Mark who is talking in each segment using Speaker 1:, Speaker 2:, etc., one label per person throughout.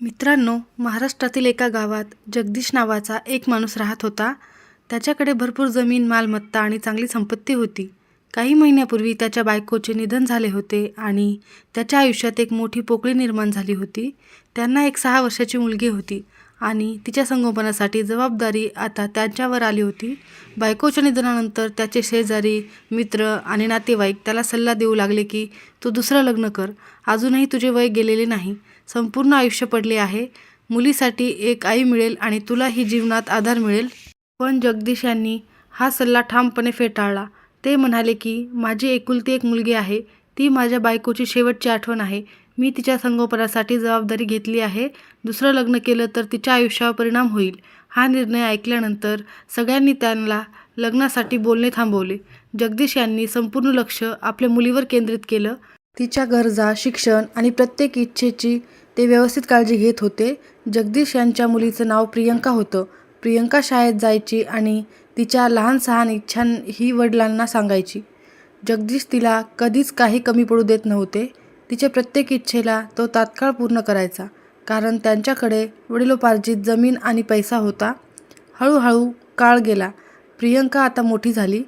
Speaker 1: मित्रांनो महाराष्ट्रातील एका गावात जगदीश नावाचा एक माणूस राहत होता. त्याच्याकडे भरपूर जमीन मालमत्ता आणि चांगली संपत्ती होती. काही महिन्यापूर्वी त्याच्या बायकोचे निधन झाले होते आणि त्याच्या आयुष्यात एक मोठी पोकळी निर्माण झाली होती. त्यांना एक सहा वर्षाची मुलगी होती आणि तिच्या संगोपनासाठी जबाबदारी आता त्यांच्यावर आली होती. बायकोच्या निधनानंतर त्याचे शेजारी मित्र आणि नातेवाईक त्याला सल्ला देऊ लागले की तू दुसरं लग्न कर. अजूनही तुझे वय गेलेले नाही. संपूर्ण आयुष्य पडले आहे. मुलीसाठी एक आई मिळेल आणि तुलाही जीवनात आधार मिळेल. पण जगदीश यांनी हा सल्ला ठामपणे फेटाळला. ते म्हणाले की माझी एकुलती एक मुलगी आहे. ती माझ्या बायकोची शेवटची आठवण आहे. मी तिच्या संगोपनासाठी जबाबदारी घेतली आहे. दुसरं लग्न केलं तर तिच्या आयुष्यावर परिणाम होईल. हा निर्णय ऐकल्यानंतर सगळ्यांनी त्यांना लग्नासाठी बोलणे थांबवले. जगदीश यांनी संपूर्ण लक्ष आपल्या मुलीवर केंद्रित केलं. तिच्या गरजा शिक्षण आणि प्रत्येक इच्छेची ते व्यवस्थित काळजी घेत होते. जगदीश यांच्या मुलीचं नाव प्रियंका होतं. प्रियंका शाळेत जायची आणि तिच्या लहान सहान इच्छां ही वडिलांना सांगायची. जगदीश तिला कधीच काही कमी पडू देत नव्हते. तिच्या प्रत्येक इच्छेला तो तात्काळ पूर्ण करायचा. कारण त्यांच्याकडे वडिलोपार्जित जमीन आणि पैसा होता. हळूहळू काळ गेला. प्रियंका आता मोठी झाली.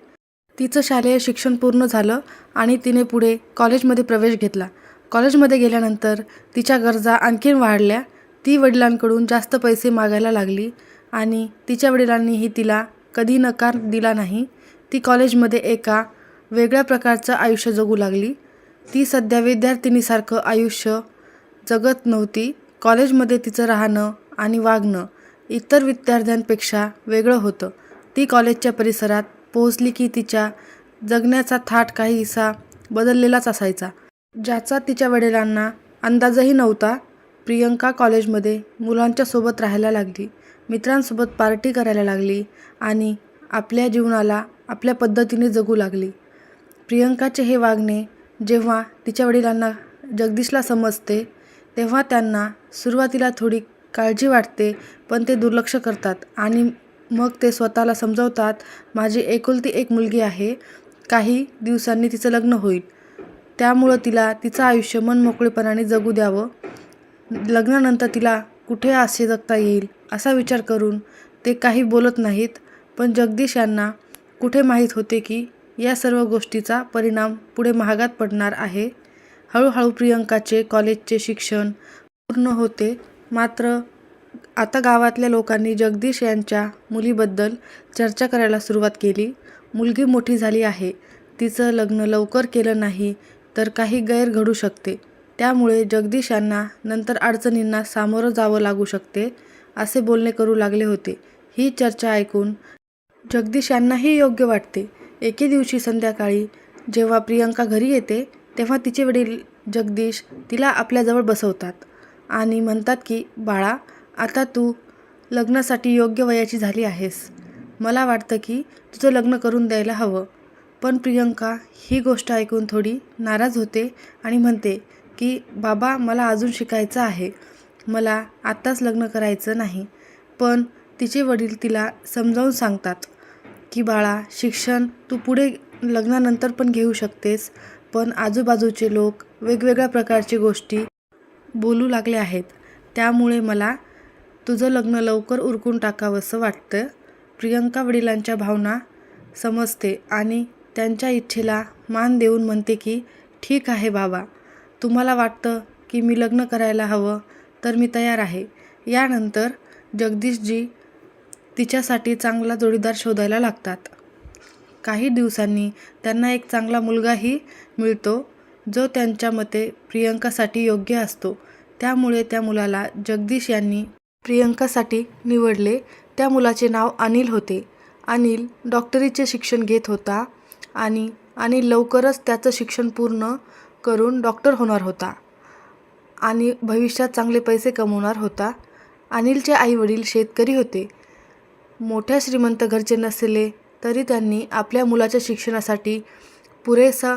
Speaker 1: तिचं शालेय शिक्षण पूर्ण झालं आणि तिने पुढे कॉलेजमध्ये प्रवेश घेतला. कॉलेजमध्ये गेल्यानंतर तिच्या गरजा आणखीन वाढल्या. ती वडिलांकडून जास्त पैसे मागायला लागली आणि तिच्या वडिलांनीही तिला कधी नकार दिला नाही. ती कॉलेजमध्ये एका वेगळ्या प्रकारचं आयुष्य जगू लागली. ती सध्या विद्यार्थिनीसारखं आयुष्य जगत नव्हती. कॉलेजमध्ये तिचं राहणं आणि वागणं इतर विद्यार्थ्यांपेक्षा वेगळं होतं. ती कॉलेजच्या परिसरात पोहोचली की तिच्या जगण्याचा थाट काहीसा बदललेलाच असायचा. ज्याचा तिच्या वडिलांना अंदाजही नव्हता प्रियंका कॉलेजमध्ये मुलांच्या सोबत राहायला लागली मित्रांसोबत पार्टी करायला लागली आणि आपल्या जीवनाला आपल्या पद्धतीने जगू लागली. प्रियंकाचे हे वागणे जेव्हा तिच्या वडिलांना जगदीशला समजते तेव्हा त्यांना सुरुवातीला थोडी काळजी वाटते पण ते दुर्लक्ष करतात आणि मग ते स्वतःला समजवतात माझी एकुलती एक मुलगी आहे काही दिवसांनी तिचं लग्न होईल. त्यामुळं तिला तिचं आयुष्य मनमोकळेपणाने जगू द्यावं. लग्नानंतर तिला कुठे असे जगता येईल असा विचार करून ते काही बोलत नाहीत पण जगदीश यांना कुठे माहीत होते की या सर्व गोष्टीचा परिणाम पुढे महागात पडणार आहे. हळूहळू प्रियंकाचे कॉलेजचे शिक्षण पूर्ण होते. मात्र आता गावातल्या लोकांनी जगदीश यांच्या मुलीबद्दल चर्चा करायला सुरुवात केली. मुलगी मोठी झाली आहे. तिचं लग्न लवकर केलं नाही. तर काही गैर घडू शकते. त्यामुळे जगदीश यांना नंतर अडचणींना सामोरं जावं लागू शकते असे बोलणे करू लागले होते. ही चर्चा ऐकून जगदीश यांनाही योग्य वाटते. एके दिवशी संध्याकाळी जेव्हा प्रियंका घरी येते तेव्हा तिचे वडील जगदीश तिला आपल्याजवळ बसवतात आणि म्हणतात की बाळा आता तू लग्नासाठी योग्य वयाची झाली आहेस. मला वाटतं की तुझं लग्न करून द्यायला हवं. पण प्रियंका ही गोष्ट ऐकून थोडी नाराज होते आणि म्हणते की बाबा मला अजून शिकायचं आहे. मला आत्ताच लग्न करायचं नाही पण तिचे वडील तिला समजावून सांगतात की बाळा शिक्षण तू पुढे लग्नानंतर पण घेऊ शकतेस पण आजूबाजूचे लोक वेगवेगळ्या प्रकारची गोष्टी बोलू लागले आहेत. त्यामुळे मला तुझं लग्न लवकर उरकून टाकावंसं वाटतं प्रियंका वडिलांच्या भावना समजते आणि त्यांच्या इच्छेला मान देऊन म्हणते की ठीक आहे बाबा. तुम्हाला वाटतं की मी लग्न करायला हवं तर मी तयार आहे. यानंतर जगदीशजी तिच्यासाठी चांगला जोडीदार शोधायला लागतात. काही दिवसांनी त्यांना एक चांगला मुलगाही मिळतो जो त्यांच्या मते प्रियंकासाठी योग्य असतो. त्यामुळे त्या मुलाला जगदीश यांनी प्रियंकासाठी निवडले. त्या मुलाचे नाव अनिल होते. अनिल डॉक्टरीचे शिक्षण घेत होता. आणि आणि लवकरच त्याचं शिक्षण पूर्ण करून डॉक्टर होणार होता. आणि भविष्यात चांगले पैसे कमवणार होता. अनिलचे आईवडील शेतकरी होते. मोठ्या श्रीमंत घरचे नसले तरी त्यांनी आपल्या मुलाच्या शिक्षणासाठी पुरेसा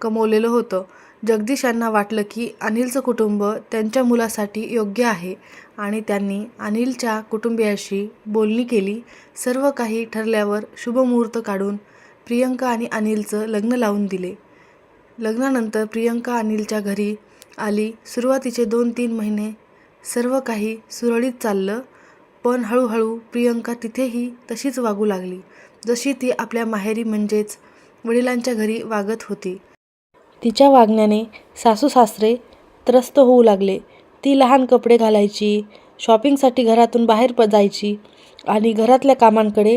Speaker 1: कमवलेलं होतं. जगदीश यांना वाटलं की अनिलचं कुटुंब त्यांच्या मुलासाठी योग्य आहे आणि त्यांनी अनिलच्या कुटुंबियाशी बोलणी केली. सर्व काही ठरल्यावर शुभमुहूर्त काढून प्रियंका आणि अनिलचं लग्न लावून दिले. लग्नानंतर प्रियंका अनिलच्या घरी आली. सुरुवातीचे दोन तीन महिने सर्व काही सुरळीत चाललं पण हळूहळू प्रियंका तिथेही तशीच वागू लागली जशी ती आपल्या माहेरी म्हणजेच वडिलांच्या घरी वागत होती. तिच्या वागण्याने सासू सासरे त्रस्त होऊ लागले. ती लहान कपडे घालायची शॉपिंगसाठी घरातून बाहेर प जायची आणि घरातल्या कामांकडे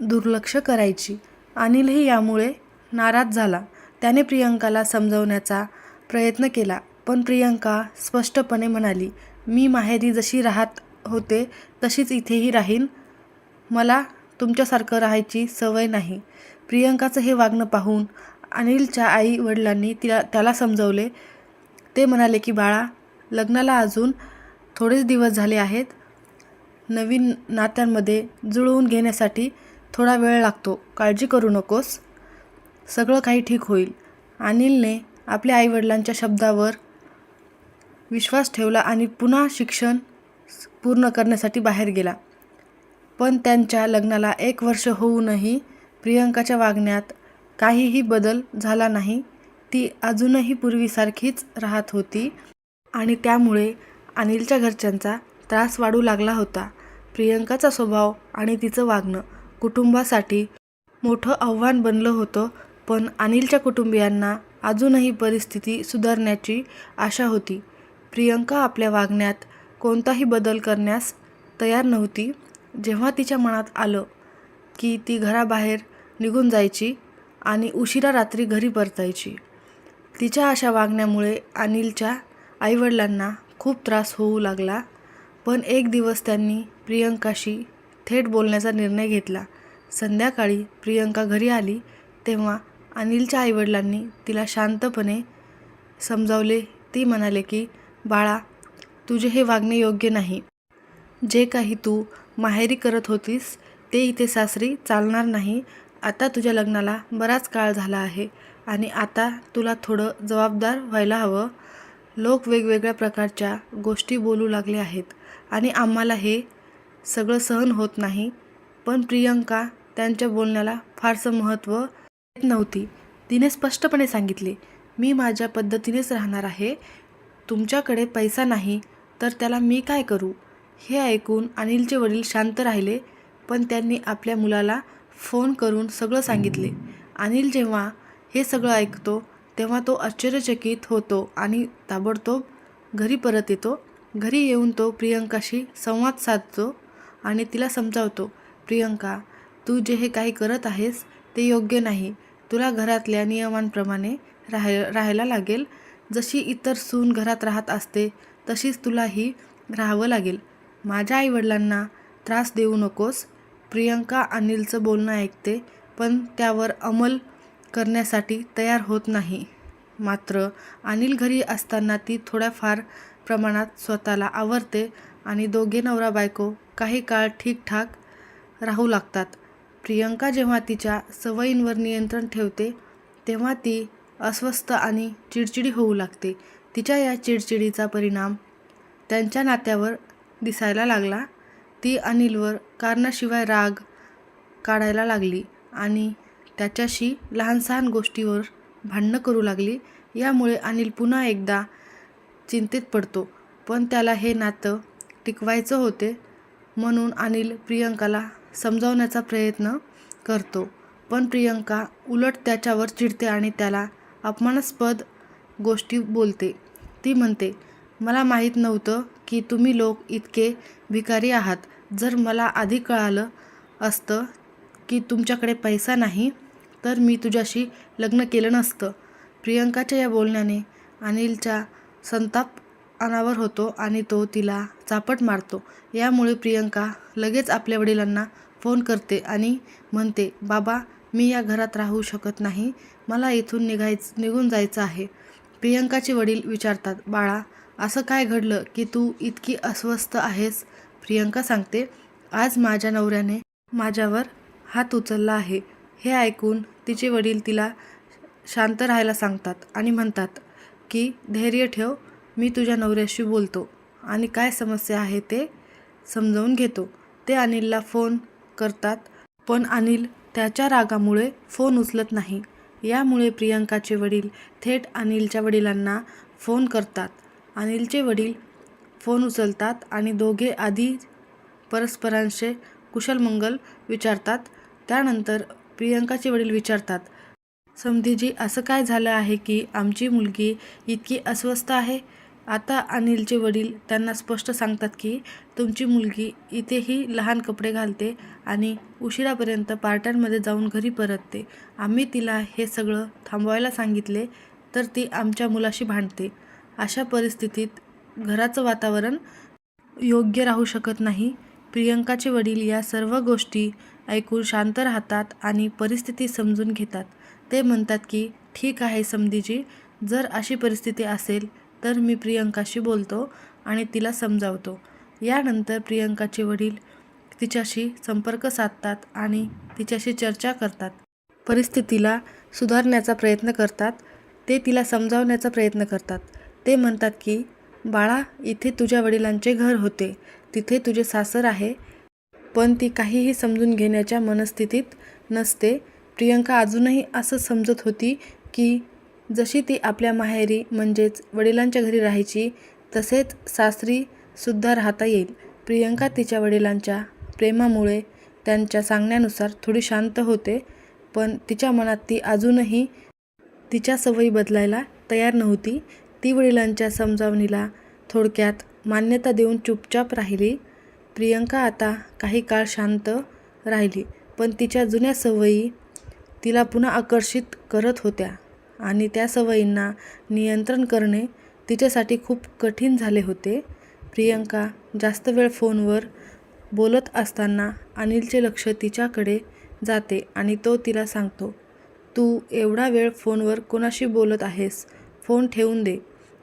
Speaker 1: दुर्लक्ष करायची. अनिलही यामुळे नाराज झाला. त्याने प्रियंकाला समजवण्याचा प्रयत्न केला पण प्रियंका स्पष्टपणे म्हणाली मी माहेरी जशी राहत होते तशीच इथेही राहीन. मला तुमच्यासारखं राहायची सवय नाही. प्रियंकाचं हे वागणं पाहून अनिलच्या आई वडिलांनी तिला त्याला समजवले. ते म्हणाले की बाळा लग्नाला अजून थोडेच दिवस झाले आहेत. नवीन नात्यांमध्ये जुळवून घेण्यासाठी थोडा वेळ लागतो. काळजी करू नकोस. सगळं काही ठीक होईल. अनिलने आपल्या आईवडिलांच्या शब्दावर विश्वास ठेवला आणि पुन्हा शिक्षण पूर्ण करण्यासाठी बाहेर गेला. पण त्यांच्या लग्नाला एक वर्ष होऊनही प्रियंकाच्या वागण्यात काहीही बदल झाला नाही. ती अजूनही पूर्वीसारखीच राहत होती आणि त्यामुळे अनिलच्या घरच्यांचा त्रास वाढू लागला होता. प्रियंकाचा स्वभाव आणि तिचं वागणं कुटुंबासाठी मोठं आव्हान बनलं होतं पण अनिलच्या कुटुंबियांना अजूनही परिस्थिती सुधारण्याची आशा होती. प्रियंका आपल्या वागण्यात कोणताही बदल करण्यास तयार नव्हती. जेव्हा तिच्या मनात आलं की ती घराबाहेर निघून जायची आणि उशिरा रात्री घरी परतायची तिच्या अशा वागण्यामुळे अनिलच्या आईवडिलांना खूप त्रास होऊ लागला. पण एक दिवस त्यांनी प्रियंकाशी थेट बोलण्याचा निर्णय घेतला. संध्याकाळी प्रियंका घरी आली तेव्हा अनिलच्या आईवडिलांनी तिला शांतपणे समजावले. ती म्हणाले की बाळा तुझे हे वागणे योग्य नाही. जे काही तू माहेरी करत होतीस ते इथे सासरी चालणार नाही. आता तुझ्या लग्नाला बराच काळ झाला आहे आणि आता तुला थोडं जबाबदार व्हायला हवं. लोक वेगवेगळ्या प्रकारच्या गोष्टी बोलू लागले आहेत आणि आम्हाला हे सगळं सहन होत नाही. पण प्रियंका त्यांच्या बोलण्याला फारसं महत्त्व देत नव्हती. तिने स्पष्टपणे सांगितले मी माझ्या पद्धतीनेच राहणार आहे. तुमच्याकडे पैसा नाही तर त्याला मी काय करू हे ऐकून अनिलचे वडील शांत राहिले पण त्यांनी आपल्या मुलाला फोन करून सगळं सांगितले. अनिल जेव्हा हे सगळं ऐकतो तेव्हा तो आश्चर्यचकित होतो आणि ताबडतोब घरी परत येतो. घरी येऊन तो प्रियंकाशी संवाद साधतो. आणि तिला समजावतो प्रियंका तू जे हे काही करत आहेस ते योग्य नाही. तुला घरातल्या नियमांप्रमाणे राहाय राहायला लागेल. जशी इतर सून घरात राहत असते तशीच तुलाही राहावं लागेल. माझ्या आईवडिलांना त्रास देऊ नकोस. प्रियंका अनिलचं बोलणं ऐकते पण त्यावर अंमल करण्यासाठी तयार होत नाही. मात्र अनिल घरी असताना ती थोड्याफार प्रमाणात स्वतःला आवरते आणि दोघे नवरा बायको काही काळ ठीकठाक राहू लागतात. प्रियंका जेव्हा तिच्या सवयींवर नियंत्रण ठेवते तेव्हा ती अस्वस्थ आणि चिडचिडी होऊ लागते. तिच्या या चिडचिडीचा परिणाम त्यांच्या नात्यावर दिसायला लागला. ती अनिलवर कारणाशिवाय राग काढायला लागली आणि त्याच्याशी लहान सहान गोष्टीवर भांडणं करू लागली. यामुळे अनिल पुन्हा एकदा चिंतेत पडतो पण त्याला हे नातं टिकवायचं होते म्हणून अनिल प्रियंकाला समजावण्याचा प्रयत्न करतो. पण प्रियंका उलट त्याच्यावर चिडते आणि त्याला अपमानास्पद गोष्टी बोलते. ती म्हणते मला माहीत नव्हतं की तुम्ही लोक इतके भिकारी आहात. जर मला आधी कळालं असतं की तुमच्याकडे पैसा नाही तर मी तुझ्याशी लग्न केलं नसतं. प्रियंकाच्या या बोलण्याने अनिलचा संताप अनावर होतो आणि तो तिला चापट मारतो. यामुळे प्रियंका लगेच आपल्या वडिलांना फोन करते आणि म्हणते बाबा मी या घरात राहू शकत नाही. मला इथून निघायचं निघून जायचं आहे. प्रियंकाचे वडील विचारतात बाळा असं काय घडलं की तू इतकी अस्वस्थ आहेस? प्रियंका सांगते आज माझ्या नवऱ्याने माझ्यावर हात उचलला आहे. हे ऐकून तिचे वडील तिला शांत राहायला सांगतात आणि म्हणतात की धैर्य ठेव मी तुझ्या नवऱ्याशी बोलतो आणि काय समस्या आहे ते समजावून घेतो. ते अनिलला फोन करतात पण अनिल त्याच्या रागामुळे फोन उचलत नाही. यामुळे प्रियांकाचे वडील थेट अनिलच्या वडिलांना फोन करतात. अनिलचे वडील फोन उचलतात आणि दोघे आधी परस्परांचे कुशलमंगल विचारतात त्यानंतर प्रियांकाचे वडील विचारतात समधीजी असं काय झालं आहे की आमची मुलगी इतकी अस्वस्थ आहे? आता अनिलचे वडील त्यांना स्पष्ट सांगतात की तुमची मुलगी इथेही लहान कपडे घालते आणि उशिरापर्यंत पार्ट्यांमध्ये जाऊन घरी परतते. आम्ही तिला हे सगळं थांबवायला सांगितले तर ती आमच्या मुलाशी भांडते. अशा परिस्थितीत घराचं वातावरण योग्य राहू शकत नाही. प्रियंकाचे वडील या सर्व गोष्टी ऐकून शांत राहतात आणि परिस्थिती समजून घेतात. ते म्हणतात की ठीक आहे समधीजी जर अशी परिस्थिती असेल तर मी प्रियंकाशी बोलतो आणि तिला समजावतो. यानंतर प्रियंकाचे वडील तिच्याशी संपर्क साधतात आणि तिच्याशी चर्चा करतात. परिस्थितीला सुधारण्याचा प्रयत्न करतात. ते तिला समजावण्याचा प्रयत्न करतात. ते म्हणतात की बाळा इथे तुझ्या वडिलांचे घर होते. तिथे तुझे सासर आहे. पण ती काहीही समजून घेण्याच्या मनस्थितीत नसते. प्रियंका अजूनही असं समजत होती की जशी ती आपल्या माहेरी म्हणजेच वडिलांच्या घरी राहायची तसेच सासरी सुद्धा राहता येईल. प्रियंका तिच्या वडिलांच्या प्रेमामुळे त्यांच्या सांगण्यानुसार थोडी शांत होते पण तिच्या मनात ती अजूनही तिच्या सवयी बदलायला तयार नव्हती. ती वडिलांच्या समजावणीला थोडक्यात मान्यता देऊन चुपचाप राहिली. प्रियंका आता काही काळ शांत राहिली पण तिच्या जुन्या सवयी तिला पुन्हा आकर्षित करत होत्या. आणि त्या सवयींना नियंत्रण करणे तिच्यासाठी खूप कठीण झाले होते. प्रियंका जास्त वेळ फोनवर बोलत असताना अनिलचे लक्ष तिच्याकडे जाते आणि तो तिला सांगतो तू एवढा वेळ फोनवर कोणाशी बोलत आहेस? फोन ठेवून दे.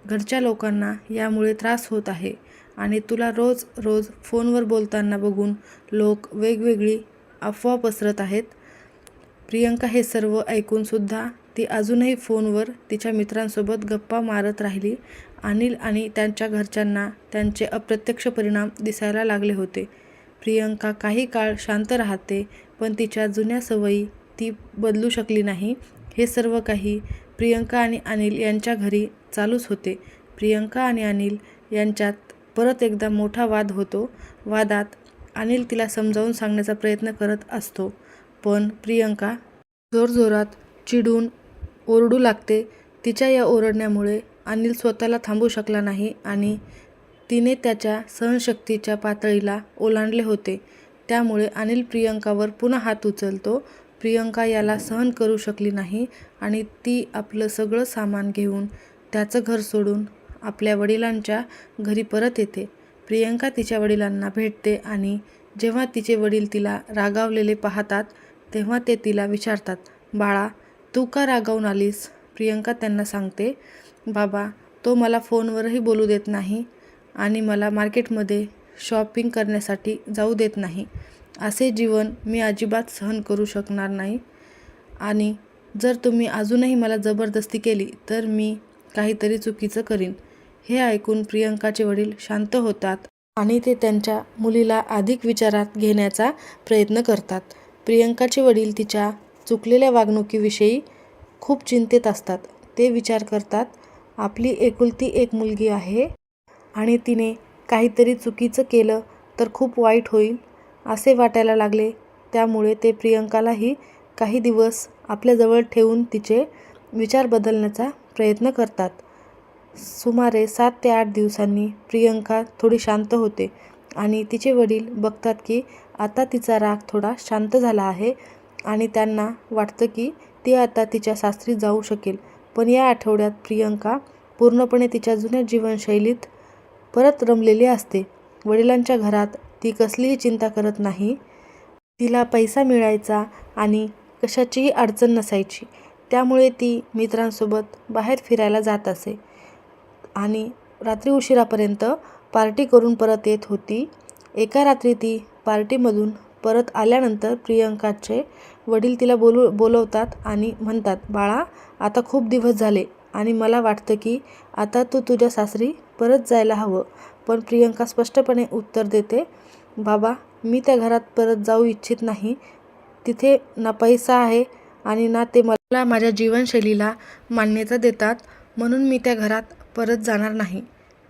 Speaker 1: घरच्या लोकांना यामुळे त्रास होत आहे आणि तुला रोज रोज फोनवर बोलताना बघून लोक वेगवेगळी अफवा पसरत आहेत. प्रियंका हे सर्व ऐकूनसुद्धा ती अजूनही फोनवर तिच्या मित्रांसोबत गप्पा मारत राहिली. अनिल आणि त्यांच्या घरच्यांना त्यांचे अप्रत्यक्ष परिणाम दिसायला लागले होते. प्रियंका काही काळ शांत राहते पण तिच्या जुन्या सवयी ती बदलू शकली नाही. हे सर्व काही प्रियंका आणि अनिल यांच्या घरी चालूच होते. प्रियंका आणि अनिल यांच्यात परत एकदा मोठा वाद होतो. वादात अनिल तिला समजावून सांगण्याचा प्रयत्न करत असतो. पण प्रियंका जोरजोरात चिडून ओरडू लागते. तिच्या या ओरडण्यामुळे अनिल स्वतःला थांबू शकला नाही आणि तिने त्याच्या सहनशक्तीच्या पातळीला ओलांडले होते. त्यामुळे अनिल प्रियंकावर पुन्हा हात उचलतो. प्रियंका याला सहन करू शकली नाही आणि ती आपलं सगळं सामान घेऊन त्याचं घर सोडून आपल्या वडिलांच्या घरी परत येते. प्रियंका तिच्या वडिलांना भेटते आणि जेव्हा तिचे वडील तिला रागावलेले पाहतात तेव्हा ते तिला विचारतात बाळा तू का रागावून आलीस? प्रियंका त्यांना सांगते बाबा तो मला फोनवरही बोलू देत नाही आणि मला मार्केटमध्ये शॉपिंग करण्यासाठी जाऊ देत नाही. असे जीवन मी अजिबात सहन करू शकणार नाही. आणि जर तुम्ही अजूनही मला जबरदस्ती केली तर मी काहीतरी चुकीचं करीन. हे ऐकून प्रियंकाचे वडील शांत होतात आणि ते त्यांच्या मुलीला अधिक विचारात घेण्याचा प्रयत्न करतात. प्रियंकाचे वडील तिच्या चुकलेल्या वागणुकीविषयी खूप चिंतेत असतात. ते विचार करतात आपली एकुलती एक मुलगी आहे आणि तिने काहीतरी चुकीचं केलं तर खूप वाईट होईल असे वाटायला लागले. त्यामुळे ते प्रियंकालाही काही दिवस आपल्याजवळ ठेवून तिचे विचार बदलण्याचा प्रयत्न करतात. सुमारे सात ते आठ दिवसांनी प्रियंका थोडी शांत होते आणि तिचे वडील बघतात की आता तिचा राग थोडा शांत झाला आहे आणि त्यांना वाटतं की ती आता तिच्या सासरी जाऊ शकेल. पण या आठवड्यात प्रियंका पूर्णपणे तिच्या जुन्या जीवनशैलीत परत रमलेली असते. वडिलांच्या घरात ती कसलीही चिंता करत नाही. तिला पैसा मिळायचा आणि कशाचीही अडचण नसायची. त्यामुळे ती मित्रांसोबत बाहेर फिरायला जात असे. आणि रात्री उशिरापर्यंत पार्टी करून परत येत होती. एका रात्री ती पार्टीमधून परत आल्यानंतर प्रियंकाचे वडील तिला बोलू बोलवतात आणि म्हणतात बाळा आता खूप दिवस झाले आणि मला वाटतं की आता तू तुझ्या सासरी परत जायला हवं. पण प्रियंका स्पष्टपणे उत्तर देते बाबा मी त्या घरात परत जाऊ इच्छित नाही. तिथे ना पैसा आहे आणि ना ते मला माझ्या जीवनशैलीला मान्यता देतात. म्हणून मी त्या घरात परत जाणार नाही.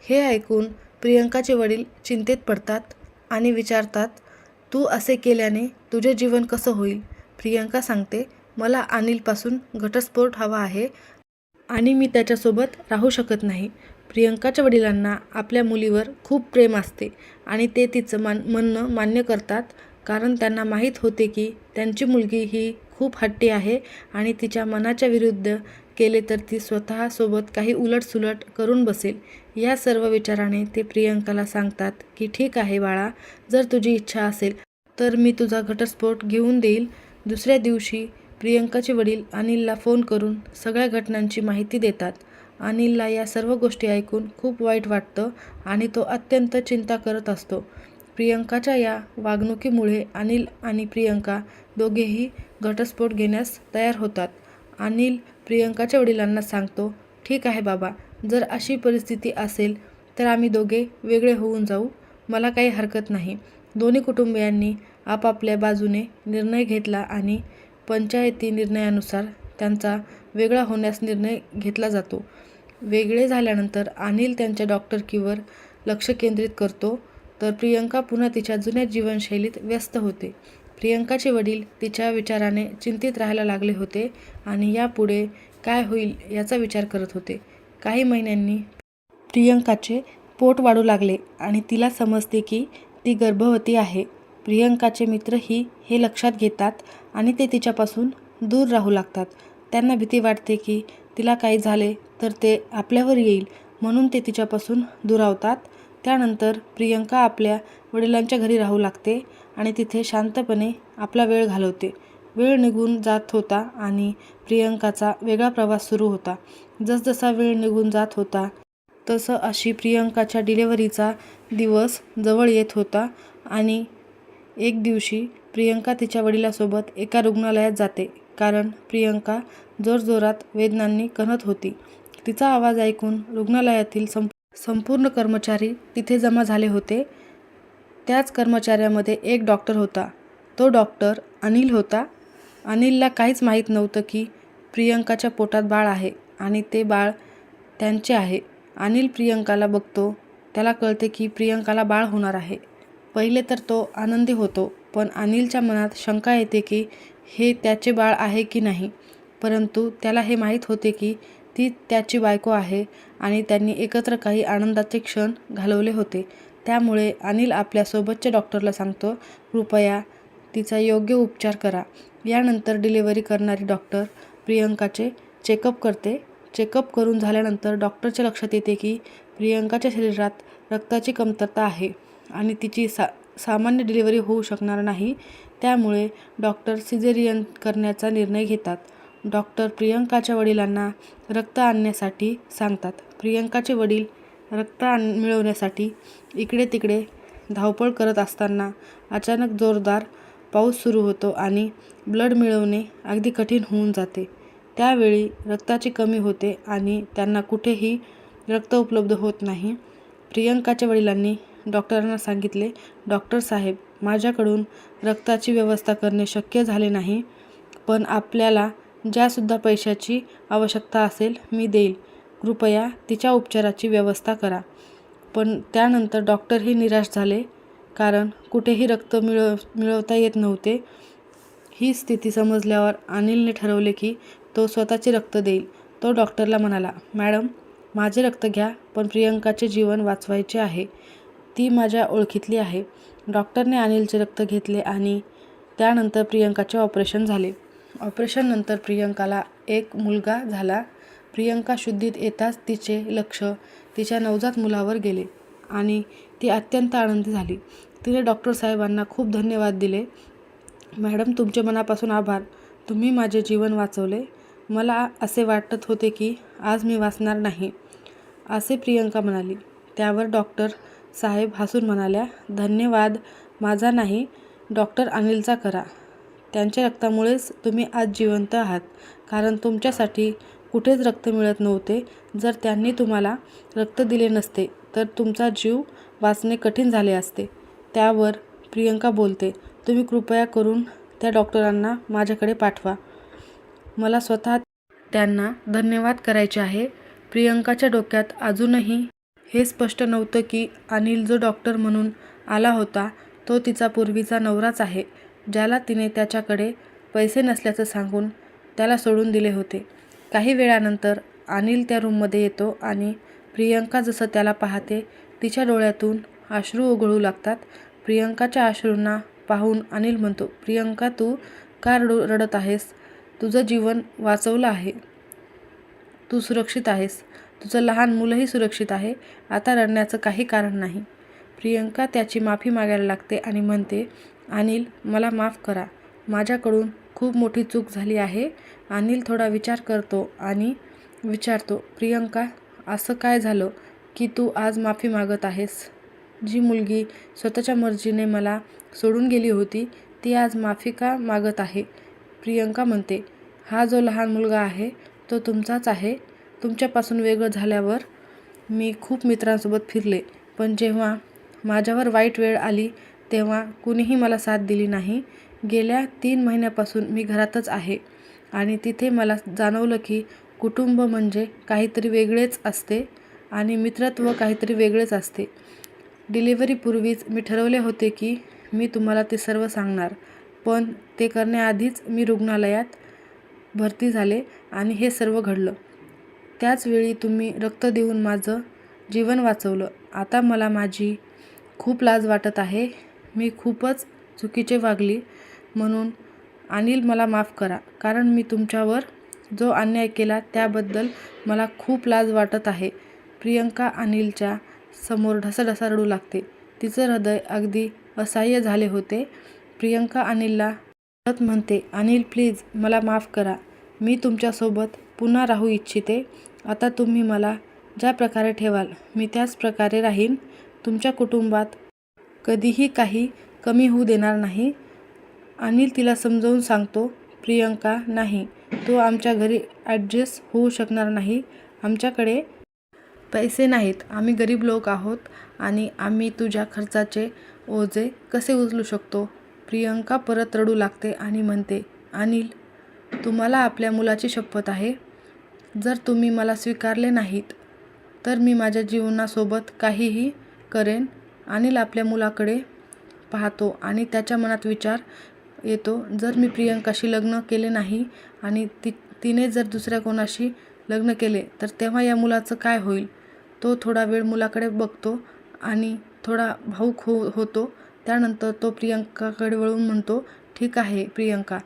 Speaker 1: हे ऐकून प्रियंकाचे वडील चिंतेत पडतात आणि विचारतात तू असे केल्याने तुझे जीवन कसं होईल? प्रियंका सांगते मला अनिलपासून घटस्फोट हवा आहे आणि मी त्याच्यासोबत राहू शकत नाही. प्रियंकाच्या वडिलांना आपल्या मुलीवर खूप प्रेम असते आणि ते तिचं मान म्हणणं मान्य करतात. कारण त्यांना माहीत होते की त्यांची मुलगी ही खूप हट्टी आहे आणि तिच्या मनाच्या विरुद्ध केले तर ती स्वतःसोबत काही उलटसुलट करून बसेल. या सर्व विचाराने ते प्रियंकाला सांगतात की ठीक आहे बाळा जर तुझी इच्छा असेल तर मी तुझा घटस्फोट घेऊन देईल. दुसऱ्या दिवशी प्रियंकाचे वडील अनिलला फोन करून सगळ्या घटनांची माहिती देतात. अनिलला या सर्व गोष्टी ऐकून खूप वाईट वाटतं आणि तो अत्यंत चिंता करत असतो. प्रियंकाच्या या वागणुकीमुळे अनिल आणि प्रियंका दोघेही घटस्फोट घेण्यास तयार होतात. अनिल प्रियंकाच्या वडिलांना सांगतो ठीक आहे बाबा जर अशी परिस्थिती असेल तर आम्ही दोघे वेगळे होऊन जाऊ. मला काही हरकत नाही. दोन्ही कुटुंबियांनी आपापल्या बाजूने निर्णय घेतला आणि पंचायती निर्णयानुसार त्यांचा वेगळा होण्यास निर्णय घेतला जातो. वेगळे झाल्यानंतर अनिल त्यांच्या डॉक्टरकीवर लक्ष केंद्रित करतो तर प्रियंका पुन्हा तिच्या जुन्या जीवनशैलीत व्यस्त होते. प्रियंकाचे वडील तिच्या विचाराने चिंतित राहायला लागले होते आणि यापुढे काय होईल याचा विचार करत होते. काही महिन्यांनी प्रियंकाचे पोट वाढू लागले आणि तिला समजते की ती गर्भवती आहे. प्रियंकाचे मित्रही हे लक्षात घेतात आणि ते तिच्यापासून दूर राहू लागतात. त्यांना भीती वाटते की तिला काही झाले तर ते आपल्यावर येईल म्हणून ते तिच्यापासून दुरावतात. त्यानंतर प्रियंका आपल्या वडिलांच्या घरी राहू लागते आणि तिथे शांतपणे आपला वेळ घालवते. वेळ निघून जात होता आणि प्रियंकाचा वेगळा प्रवास सुरू होता. जसजसा वेळ निघून जात होता तसं अशी प्रियंकाच्या डिलेवरीचा दिवस जवळ येत होता आणि एक दिवशी प्रियंका तिच्या वडिलासोबत एका रुग्णालयात जाते. कारण प्रियंका जोरजोरात वेदनांनी कणत होती. तिचा आवाज ऐकून रुग्णालयातील संप संपूर्ण कर्मचारी तिथे जमा झाले होते. त्याच कर्मचाऱ्यामध्ये एक डॉक्टर होता. तो डॉक्टर अनिल होता. अनिलला काहीच माहीत नव्हतं की प्रियंकाच्या पोटात बाळ आहे आणि ते बाळ त्यांचे आहे. अनिल प्रियंकाला बघतो. त्याला कळते की प्रियंकाला बाळ होणार आहे. पहिले तर तो आनंदी होतो पण अनिलच्या मनात शंका येते की हे त्याचे बाळ आहे की नाही? परंतु त्याला हे माहीत होते की ती त्याची बायको आहे आणि त्यांनी एकत्र काही आनंदाचे क्षण घालवले होते. त्यामुळे अनिल आपल्यासोबतच्या डॉक्टरला सांगतो कृपया तिचा योग्य उपचार करा. यानंतर डिलिव्हरी करणारी डॉक्टर प्रियंकाचे चेकअप करते. चेकअप करून झाल्यानंतर डॉक्टरच्या लक्षात येते की प्रियंकाच्या शरीरात रक्ताची कमतरता आहे. आणि तिची सा सामान्य डिलिव्हरी होऊ शकणार नाही. त्यामुळे डॉक्टर सिझेरियन करण्याचा निर्णय घेतात. डॉक्टर प्रियंकाच्या वडिलांना रक्त आणण्यासाठी सांगतात. प्रियंकाचे वडील रक्त आण मिळवण्यासाठी इकडे तिकडे धावपळ करत असताना अचानक जोरदार पाऊस सुरू होतो आणि ब्लड मिळवणे अगदी कठीण होऊन जाते. त्यावेळी रक्ताची कमी होते आणि त्यांना कुठेही रक्त उपलब्ध होत नाही. प्रियंकाच्या वडिलांनी डॉक्टरांना सांगितले डॉक्टर साहेब माझ्याकडून रक्ताची व्यवस्था करणे शक्य झाले नाही पण आपल्याला ज्यासुद्धा पैशाची आवश्यकता असेल मी देईल. कृपया तिच्या उपचाराची व्यवस्था करा. पण त्यानंतर डॉक्टरही निराश झाले कारण कुठेही रक्त मिळव मिळवता येत नव्हते. ही स्थिती समजल्यावर अनिलने ठरवले की तो स्वतःचे रक्त देईल. तो डॉक्टरला म्हणाला मॅडम माझे रक्त घ्या पण प्रियंकाचे जीवन वाचवायचे आहे. ती माझ्या ओळखीतली आहे. डॉक्टरने अनिलचे रक्त घेतले आणि त्यानंतर प्रियंकाचे ऑपरेशन झाले. ऑपरेशननंतर प्रियंकाला एक मुलगा झाला. प्रियंका शुद्धीत येताच तिचे लक्ष तिच्या नवजात मुलावर गेले आणि ती अत्यंत आनंदी झाली. तिने डॉक्टर साहेबांना खूप धन्यवाद दिले. मॅडम तुमचे मनापासून आभार. तुम्ही माझे जीवन वाचवले. मला असे वाटत होते की आज मी वाचणार नाही असे प्रियंका म्हणाली. त्यावर डॉक्टर साहेब हसून म्हणाल्या धन्यवाद माझा नाही डॉक्टर अनिलचा करा. त्यांच्या रक्तामुळेच तुम्ही आज जिवंत आहात. कारण तुमच्यासाठी कुठेच रक्त मिळत नव्हते. जर त्यांनी तुम्हाला रक्त दिले नसते तर तुमचा जीव वाचणे कठीण झाले असते. त्यावर प्रियंका बोलते तुम्ही कृपया करून त्या डॉक्टरांना माझ्याकडे पाठवा. मला स्वतः त्यांना धन्यवाद करायचे आहे. प्रियंकाच्या डोक्यात अजूनही हे स्पष्ट नव्हतं की अनिल जो डॉक्टर म्हणून आला होता तो तिचा पूर्वीचा नवराच आहे ज्याला तिने त्याच्याकडे पैसे नसल्याचं सांगून त्याला सोडून दिले होते. काही वेळानंतर अनिल त्या रूममध्ये येतो आणि प्रियंका जसं त्याला पाहते तिच्या डोळ्यातून अश्रू ओघळू लागतात. प्रियंकाच्या अश्रूंना पाहून अनिल म्हणतो प्रियंका तू का रडू रडत आहेस? तुझं जीवन वाचवलं आहे. तू सुरक्षित आहेस. तुझं लहान मुलंही सुरक्षित आहे. आता रडण्याचं काही कारण नाही. प्रियंका त्याची माफी मागायला लागते आणि म्हणते अनिल मला माफ करा. माझ्याकडून खूप मोठी चूक झाली आहे. अनिल थोडा विचार करतो आणि विचारतो प्रियंका असं काय झालं की तू आज माफी मागत आहेस? जी मुलगी स्वतःच्या मर्जीने मला सोडून गेली होती ती आज माफी का मागत आहे? प्रियंका म्हणते हा जो लहान मुलगा आहे तो तुमचाच आहे. तुमच्यापासून वेगळं झाल्यावर मी खूप मित्रांसोबत फिरले. पण जेव्हा माझ्यावर वाईट वेळ आली तेव्हा कुणीही मला साथ दिली नाही. गेल्या तीन महिन्यापासून मी घरातच आहे आणि तिथे मला जाणवलं की कुटुंब म्हणजे काहीतरी वेगळेच असते आणि मित्रत्व काहीतरी वेगळेच असते. डिलिव्हरीपूर्वीच मी ठरवले होते की मी तुम्हाला ते सर्व सांगणार पण ते करण्याआधीच मी रुग्णालयात भरती झाले आणि हे सर्व घडलं. त्याचवेळी तुम्ही रक्त देऊन माझं जीवन वाचवलं. आता मला माझी खूप लाज वाटत आहे. मी खूपच चुकीचे वागली म्हणून अनिल मला माफ करा. कारण मी तुमच्यावर जो अन्याय केला त्याबद्दल मला खूप लाज वाटत आहे. प्रियंका अनिलच्या समोर ढसाढसा रडू लागते. तिचं हृदय अगदी असह्य झाले होते. प्रियंका अनिलला परत म्हणते अनिल प्लीज मला माफ करा. मी तुमच्यासोबत पुन्हा राहू इच्छिते. आता तुम्ही मला ज्या प्रकारे ठेवाल मी त्याच प्रकारे राहीन. तुमच्या कुटुंबात कधीही काही कमी होऊ देणार नाही. अनिल तिला समजावून सांगतो प्रियंका नाही तो आमच्या घरी ॲडजस्ट होऊ शकणार नाही. आमच्याकडे पैसे नाहीत. आम्ही गरीब लोक आहोत आणि आम्ही तुझ्या खर्चाचे ओझे कसे उचलू शकतो? प्रियंका परत रडू लागते आणि म्हणते अनिल तुम्हाला आपल्या मुलाची शपथ आहे. जर तुम्ही मला स्वीकारले नाहीत तर मी माझ्या जीवनासोबत काहीही करेन अनिल आपल्या मुलाकडे पाहतो आणि त्याच्या मनात विचार येतो. जर मी प्रियंकाशी लग्न केले नाही आणि ती तिने जर दुसऱ्या कोणाशी लग्न केले तर तेव्हा या मुलाचं काय होईल? तो थोडा वेळ मुलाकडे बघतो आणि थोडा भाऊक हो होतो. त्यानंतर तो प्रियंकाकडे वळून म्हणतो ठीक आहे प्रियंका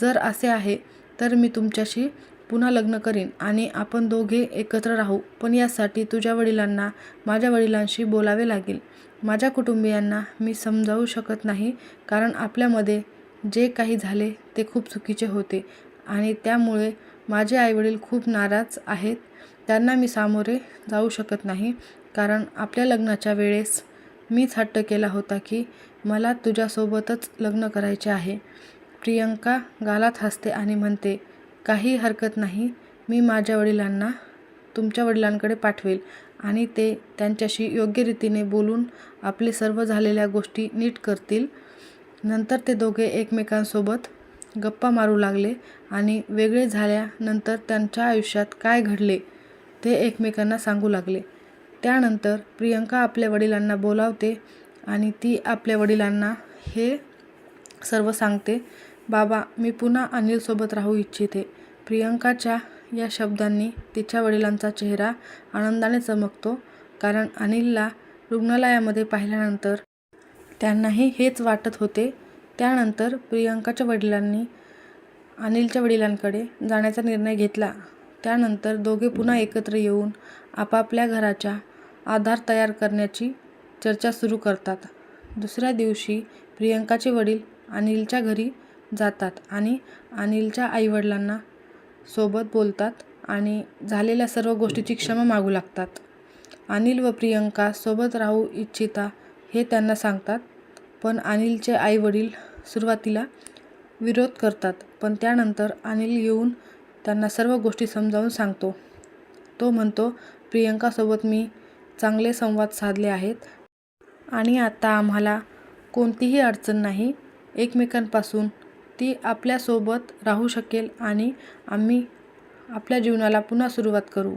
Speaker 1: जर असे आहे तर मी तुमच्याशी पुन्हा लग्न करीन आणि आपण दोघे एकत्र राहू. पण यासाठी तुझ्या वडिलांना माझ्या वडिलांशी बोलावे लागेल. माझ्या कुटुंबियांना मी समजावू शकत नाही कारण आपल्यामध्ये जे काही झाले ते खूप चुकीचे होते आणि त्यामुळे माझे आईवडील खूप नाराज आहेत. त्यांना मी सामोरे जाऊ शकत नाही कारण आपल्या लग्नाच्या वेळेस मीच हट्ट केला होता की मला तुझ्यासोबतच लग्न करायचे आहे. प्रियंका गालात हसते आणि म्हणते काही हरकत नाही. मी माझ्या वडिलांना तुमच्या वडिलांकडे पाठवेल आणि ते त्यांच्याशी योग्य रीतीने बोलून आपले सर्व झालेल्या गोष्टी नीट करतील. नंतर ते दोघे एकमेकांसोबत गप्पा मारू लागले आणि वेगळे झाल्यानंतर त्यांच्या आयुष्यात काय घडले ते एकमेकांना सांगू लागले. त्यानंतर प्रियंका आपल्या वडिलांना बोलावते आणि ती आपल्या वडिलांना हे सर्व सांगते. बाबा मी पुन्हा अनिलसोबत राहू इच्छिते. प्रियंकाच्या या शब्दांनी तिच्या वडिलांचा चेहरा आनंदाने चमकतो कारण अनिलला रुग्णालयामध्ये पाहिल्यानंतर त्यांनाही हेच वाटत होते. त्यानंतर प्रियंकाच्या वडिलांनी अनिलच्या वडिलांकडे जाण्याचा निर्णय घेतला. त्यानंतर दोघे पुन्हा एकत्र येऊन आपापल्या घराच्या आधार तयार करण्याची चर्चा सुरू करतात. दुसऱ्या दिवशी प्रियंकाचे वडील अनिलच्या घरी जातात आणि अनिलच्या आईवडिलांना सोबत बोलतात आणि झालेल्या सर्व गोष्टीची क्षमा मागू लागतात. अनिल व प्रियंका सोबत राहू इच्छिता हे त्यांना सांगतात पण अनिलचे आईवडील सुरुवातीला विरोध करतात पण त्यानंतर अनिल येऊन त्यांना सर्व गोष्टी समजावून सांगतो. तो म्हणतो प्रियंकासोबत मी चांगले संवाद साधले आहेत आणि आता आम्हाला कोणतीही अडचण नाही. एकमेकांपासून ती आपल्यासोबत राहू शकेल आणि आम्ही आपल्या जीवनाला पुन्हा सुरुवात करू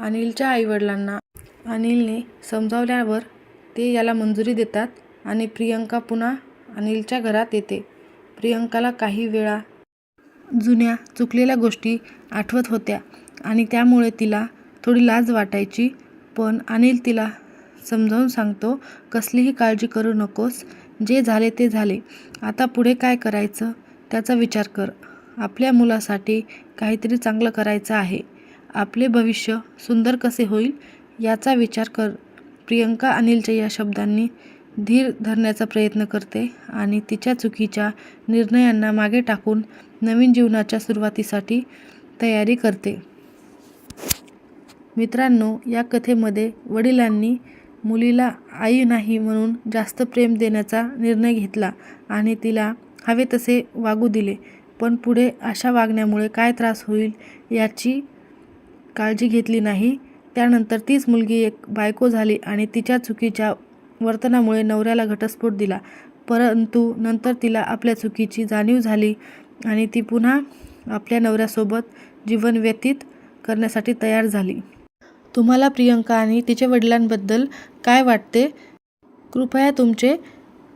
Speaker 1: अनिलच्या आईवडिलांना अनिलने समजावल्यावर ते याला मंजुरी देतात आणि प्रियंका पुन्हा अनिलच्या घरात येते. प्रियंकाला काही वेळा जुन्या चुकलेल्या गोष्टी आठवत होत्या आणि त्यामुळे तिला थोडी लाज वाटायची. पण अनिल तिला समजावून सांगतो, कसलीही काळजी करू नकोस. जे झाले ते झाले. आता पुढे काय करायचं त्याचा विचार कर. आपल्या मुलासाठी काहीतरी चांगलं करायचं आहे. आपले भविष्य सुंदर कसे होईल याचा विचार कर. प्रियंका अनिलच्या या शब्दांनी धीर धरण्याचा प्रयत्न करते आणि तिच्या चुकीच्या निर्णयांना मागे टाकून नवीन जीवनाच्या सुरुवातीसाठी तयारी करते. मित्रांनो, या कथेमध्ये वडिलांनी मुलीला आई नाही म्हणून जास्त प्रेम देण्याचा निर्णय घेतला आणि तिला हवे तसे वागू दिले. पण पुढे अशा वागण्यामुळे काय त्रास होईल याची काळजी घेतली नाही. त्यानंतर तीच मुलगी एक बायको झाली आणि तिच्या चुकीच्या वर्तनामुळे नवऱ्याला घटस्फोट दिला. परंतु नंतर तिला आपल्या चुकीची जाणीव झाली आणि ती पुन्हा आपल्या नवऱ्यासोबत जीवन व्यतीत करण्यासाठी तयार झाली. तुम्हाला प्रियंका आणि तिच्या वडिलांबद्दल काय वाटते? कृपया तुमचे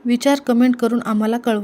Speaker 1: विचार कमेंट करून आम्हाला कळवा.